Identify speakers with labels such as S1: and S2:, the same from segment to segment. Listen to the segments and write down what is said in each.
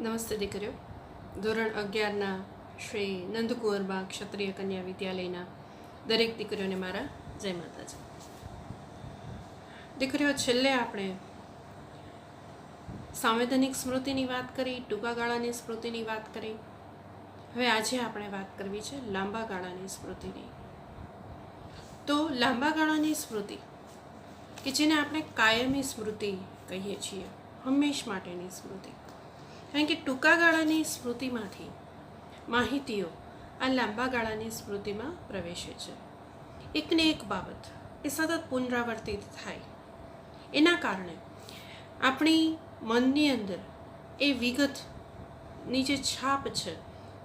S1: નમસ્તે દીકરીઓ. ધોરણ અગિયારના શ્રી નંદકુંવરબા ક્ષત્રિય કન્યા વિદ્યાલયના દરેક દીકરીઓને મારા જય માતાજી. દીકરીઓ, છેલ્લે આપણે સાંવેદનિક સ્મૃતિની વાત કરી, ટૂંકા ગાળાની સ્મૃતિની વાત કરી. હવે આજે આપણે વાત કરવી છે લાંબા ગાળાની સ્મૃતિની. તો લાંબા ગાળાની સ્મૃતિ, કે જેને આપણે કાયમી સ્મૃતિ કહીએ છીએ, હંમેશ માટેની સ્મૃતિ. કારણ કે ટૂંકા ગાળાની સ્મૃતિમાંથી માહિતીઓ આ લાંબા ગાળાની સ્મૃતિમાં પ્રવેશે છે. એકને એક બાબત એ સતત પુનરાવર્તિત થાય. એના કારણે આપણી મનની અંદર એ વિગતની જે છાપ છે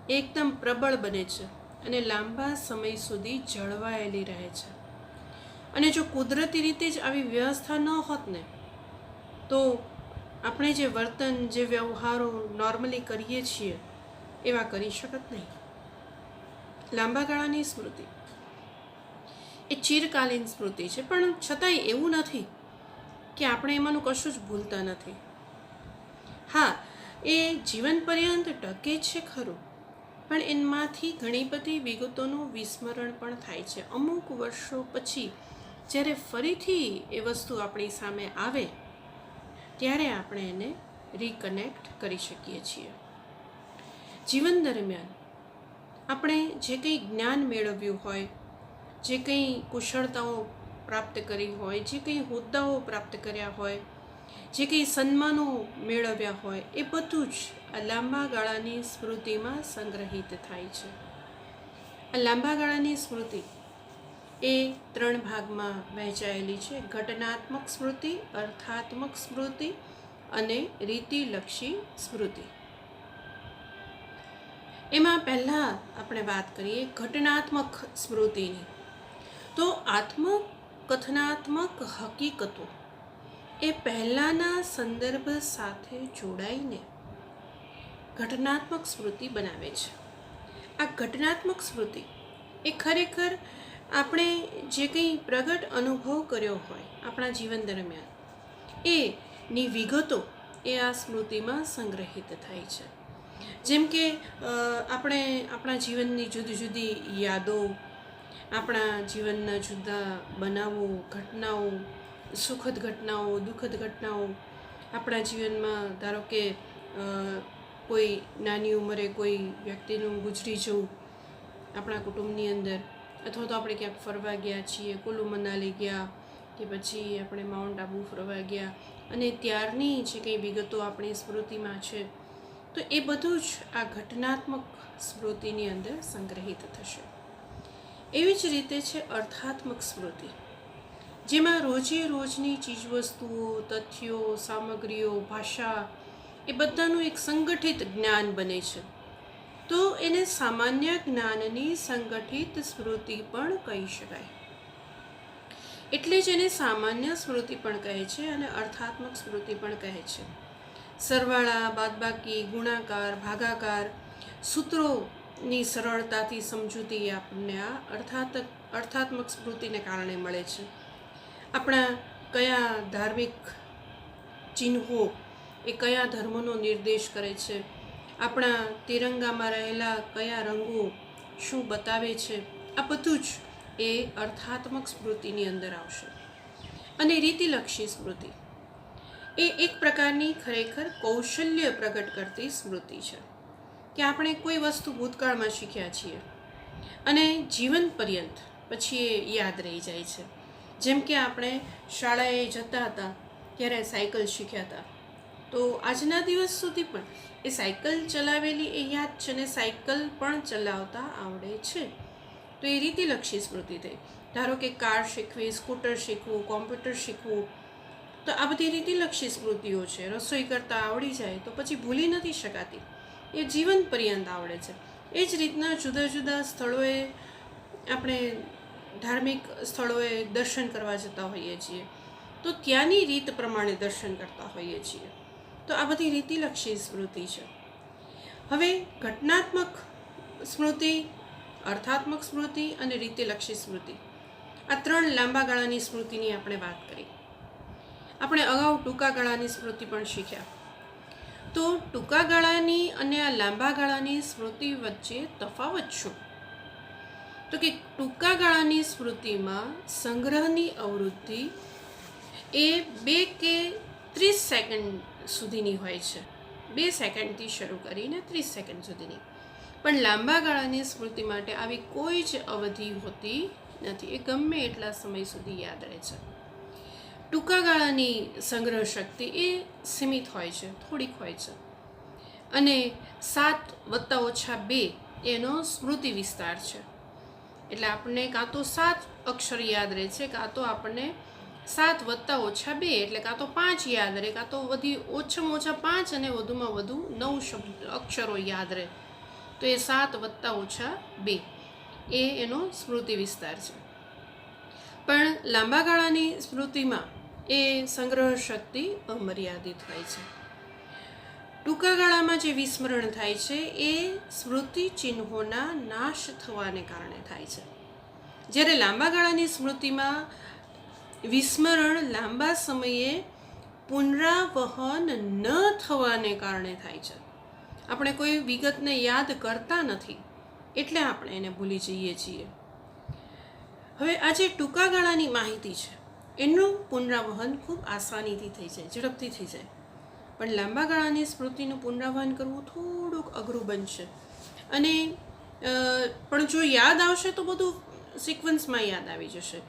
S1: એકદમ પ્રબળ બને છે અને લાંબા સમય સુધી જળવાયેલી રહે છે. અને જો કુદરતી રીતે જ આવી વ્યવસ્થા ન હોત ને, તો આપણે જે વર્તન, જે વ્યવહારો નોર્મલી કરીએ છીએ, એવા કરી શકત નહીં. લાંબા ગાળાની સ્મૃતિ. એ ચિરકાલીન સ્મૃતિ છે, પણ છતાંય એવું નથી કે આપણે એમાંનું કશું જ ભૂલતા નથી. હા, એ જીવન પર્યંત ટકે છે ખરું, પણ એમાંથી ઘણી બધી વિગતોનું વિસ્મરણ પણ થાય છે. અમુક વર્ષો પછી જ્યારે ફરીથી એ વસ્તુ આપણી સામે આવે ત્યારે આપણે એને રિકનેક્ટ કરી શકીએ છીએ. જીવન દરમિયાન આપણે જે કંઈ જ્ઞાન મેળવ્યું હોય, જે કંઈ કુશળતાઓ પ્રાપ્ત કરી હોય, જે કંઈ હોદ્દાઓ પ્રાપ્ત કર્યા હોય, જે કંઈ સન્માનો મેળવ્યા હોય, એ બધું જ આ લાંબા ગાળાની સ્મૃતિમાં સંગ્રહિત થાય છે. આ લાંબા ગાળાની સ્મૃતિ એ ત્રણ ભાગમાં વહેંચાયેલી છે. ઘટનાત્મક સ્મૃતિ, અર્થાત્મક સ્મૃતિ અને રીતિલક્ષી સ્મૃતિ. એમાં પહેલાં આપણે વાત કરીએ ઘટનાત્મક સ્મૃતિની. તો આત્મકથનાત્મક હકીકતો એ પહેલાંના સંદર્ભ સાથે જોડાઈને ઘટનાત્મક સ્મૃતિ બનાવે છે. આ ઘટનાત્મક સ્મૃતિ એ ખરેખર આપણે જે કંઈ પ્રગટ અનુભવ કર્યો હોય આપણા જીવન દરમિયાન, એની વિગતો એ આ સ્મૃતિમાં સંગ્રહિત થાય છે. જેમ કે આપણે આપણા જીવનની જુદી જુદી યાદો, આપણા જીવનના જુદા બનાવો, ઘટનાઓ, સુખદ ઘટનાઓ, દુઃખદ ઘટનાઓ, આપણા જીવનમાં ધારો કે કોઈ નાની ઉંમરે કોઈ વ્યક્તિનું ગુજરી જવું આપણા કુટુંબની અંદર અથવા તો આપણે ક્યાંક ફરવા ગયા છીએ કુલુ મનાલી ગયા કે પછી આપણે માઉન્ટ આબુ ફરવા ગયા અને ત્યારની જે કંઈ વિગતો આપણી સ્મૃતિમાં છે, તો એ બધું જ આ ઘટનાત્મક સ્મૃતિની અંદર સંગ્રહિત થશે. એવી જ રીતે છે અર્થાત્મક સ્મૃતિ, જેમાં રોજે રોજની ચીજવસ્તુઓ, તથ્યો, સામગ્રીઓ, ભાષા એ બધાનું એક સંગઠિત જ્ઞાન બને છે. તો એને સામાન્ય જ્ઞાનની સંગઠિત સ્મૃતિ પણ કહી શકાય. એટલે જ એને સામાન્ય સ્મૃતિ પણ કહે છે અને અર્થાત્મક સ્મૃતિ પણ કહે છે. સરવાળા, બાદબાકી, ગુણાકાર, ભાગાકાર, સૂત્રોની સરળતાથી સમજૂતી આપણને આ અર્થાત, અર્થાત્મક સ્મૃતિને કારણે મળે છે. આપણા કયા ધાર્મિક ચિહ્નો એ કયા ધર્મનો નિર્દેશ કરે છે? આપણા તિરંગામાં રહેલા કયા રંગો શું બતાવે છે, આ બધું જ એ અર્થાત્મક સ્મૃતિની અંદર આવશે અને રીતિલક્ષી સ્મૃતિ. એ એક પ્રકારની ખરેખર કૌશલ્ય પ્રગટ કરતી સ્મૃતિ છે કે આપણે કોઈ વસ્તુ ભૂતકાળમાં શીખ્યા છીએ અને જીવન પર્યંત પછી એ યાદ રહી જાય છે. જેમ કે આપણે શાળાએ જતા હતા, ત્યારે સાયકલ શીખ્યા હતા. તો આજના દિવસ સુધી પણ એ સાયકલ ચલાવેલી એ યાદ છે ને સાયકલ પણ ચલાવતા આવડે છે. તો એ રીતિલક્ષી સ્મૃતિ થઈ. ધારો કે કાર શીખવી, સ્કૂટર શીખવું, કોમ્પ્યુટર શીખવું, તો આ બધી રીતિલક્ષી સ્મૃતિઓ છે. રસોઈ કરતાં આવડી જાય તો પછી ભૂલી નથી શકાતી. એ જીવન પર્યંત આવડે છે. એ જ રીતના જુદા જુદા સ્થળોએ આપણે ધાર્મિક સ્થળોએ દર્શન કરવા જતા હોઈએ છીએ. તો ત્યાંની રીત પ્રમાણે દર્શન કરતા હોઈએ છીએ. તો આ બધી રીતિલક્ષી સ્મૃતિ છે. હવે ઘટનાત્મક સ્મૃતિ, અર્થાત્મક સ્મૃતિ અને રીતિલક્ષી સ્મૃતિ. આ ત્રણ લાંબા ગાળાની સ્મૃતિની આપણે વાત કરી. આપણે અગાઉ ટૂંકા ગાળાની સ્મૃતિ પણ શીખ્યા. તો ટૂંકા ગાળાની અને આ લાંબા ગાળાની સ્મૃતિ વચ્ચે તફાવત શું? તો કે ટૂંકા ગાળાની સ્મૃતિમાં સંગ્રહની અવૃત્તિ એ બે કે ત્રીસ સેકન્ડ સુધીની હોય છે. બે સેકન્ડથી શરૂ કરીને ત્રીસ સેકન્ડ સુધીની. પણ લાંબા ગાળાની સ્મૃતિ માટે આવી કોઈ જ અવધિ હોતી નથી. એ ગમે એટલા સમય સુધી યાદ રહે છે. ટૂંકા ગાળાની સંગ્રહ શક્તિ એ સીમિત હોય છે, થોડીક હોય છે. અને સાત વત્તા ઓછા બે એનો સ્મૃતિ વિસ્તાર છે. એટલે આપણને કાં તો સાત અક્ષર યાદ રહે છે, કાં તો આપણને સાત વત્તા ઓછા બે એટલે કાં તો પાંચ યાદ રહે, કાં તો વધી ઓછામાં ઓછા પાંચ અને વધુમાં વધુ નવ શબ્દ, અક્ષરો યાદ રહે. તો એ સાત વત્તા ઓછા બે. એ એનો સ્મૃતિ વિસ્તાર છે. પણ લાંબા ગાળાની સ્મૃતિમાં એ સંગ્રહ શક્તિ અમર્યાદિત હોય છે. ટૂંકા ગાળામાં જે વિસ્મરણ થાય છે, એ સ્મૃતિ ચિહ્નોના નાશ થવાને કારણે થાય છે. જ્યારે લાંબા ગાળાની સ્મૃતિમાં વિસ્મરણ લાંબા સમયે પુનરાવહન ન થવાને કારણે થાય છે. આપણે કોઈ વિગતને યાદ કરતા નથી, એટલે આપણે એને ભૂલી જઈએ છીએ. હવે આ જે ટૂંકા ગાળાની માહિતી છે. એનું પુનરાવહન ખૂબ આસાનીથી થઈ જાય, ઝડપથી થઈ જાય. પણ લાંબા ગાળાની સ્મૃતિનું પુનરાવહન કરવું થોડુંક અઘરું બનશે. અને પણ જો યાદ આવશે તો બધું સિક્વન્સમાં યાદ આવી જશે.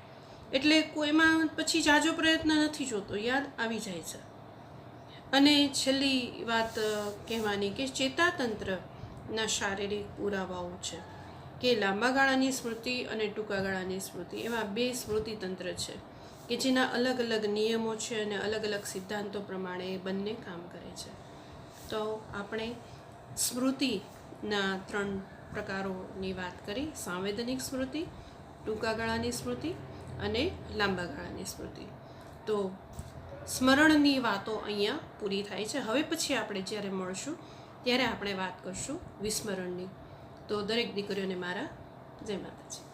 S1: એટલે કોઈમાં પછી જાજો પ્રયત્ન નથી જોતો, યાદ આવી જાય છે. અને છેલ્લી વાત કહેવાની કે ચેતાતંત્રના શારીરિક પુરાવાઓ છે કે લાંબા ગાળાની સ્મૃતિ અને ટૂંકા ગાળાની સ્મૃતિ એવા બે સ્મૃતિ તંત્ર છે કે જેના અલગ અલગ નિયમો છે અને અલગ અલગ સિદ્ધાંતો પ્રમાણે બંને કામ કરે છે. તો આપણે સ્મૃતિના ત્રણ પ્રકારોની વાત કરી. સાંવેદનિક સ્મૃતિ, ટૂંકા ગાળાની સ્મૃતિ અને લાંબા ગાળાની સ્મૃતિ. તો સ્મરણની વાતો અહીંયા પૂરી થાય છે. હવે પછી આપણે જ્યારે મળશું, ત્યારે આપણે વાત કરશું વિસ્મરણની. તો દરેક દીકરીઓને મારા જય માતાજી.